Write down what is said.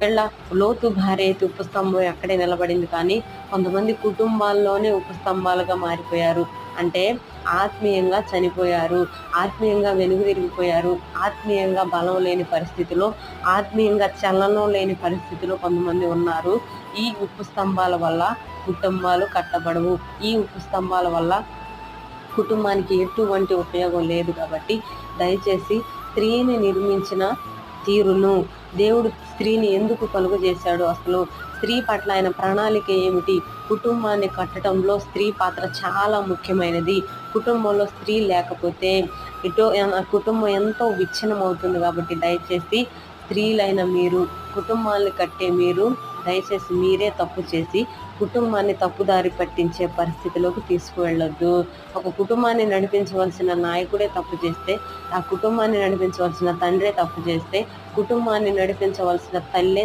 వీళ్ళ లోతు భార్య అయితే ఉపస్తంభం అక్కడే నిలబడింది కానీ కొంతమంది కుటుంబాల్లోనే ఉపస్తంభాలుగా మారిపోయారు. అంటే ఆత్మీయంగా చనిపోయారు ఆత్మీయంగా వెనుగుదిరిగిపోయారు ఆత్మీయంగా బలం లేని పరిస్థితిలో ఆత్మీయంగా చలనం లేని పరిస్థితిలో కొంతమంది ఉన్నారు. ఈ ఉపస్తంభాల స్తంభాల వల్ల కుటుంబాలు కట్టబడవు. ఈ ఉపస్తంభాల వల్ల కుటుంబానికి ఎటువంటి ఉపయోగం లేదు కాబట్టి దయచేసి స్త్రీని నిర్మించిన తీరును దేవుడు స్త్రీని ఎందుకు కలుగు చేశాడు? అసలు స్త్రీ పట్ల ఆయన ప్రణాళిక ఏమిటి? కుటుంబాన్ని కట్టడంలో స్త్రీ పాత్ర చాలా ముఖ్యమైనది. కుటుంబంలో స్త్రీ లేకపోతే ఇటో కుటుంబం ఎంతో విచ్ఛిన్నం అవుతుంది కాబట్టి దయచేసి స్త్రీలైన మీరు కుటుంబాన్ని కట్టే మీరు దయచేసి మీరే తప్పు చేసి కుటుంబాన్ని తప్పుదారి పట్టించే పరిస్థితిలోకి తీసుకువెళ్ళొద్దు. ఒక కుటుంబాన్ని నడిపించవలసిన నాయకుడే తప్పు చేస్తే ఆ కుటుంబాన్ని నడిపించవలసిన తండ్రే తప్పు చేస్తే కుటుంబాన్ని నడిపించవలసిన తల్లే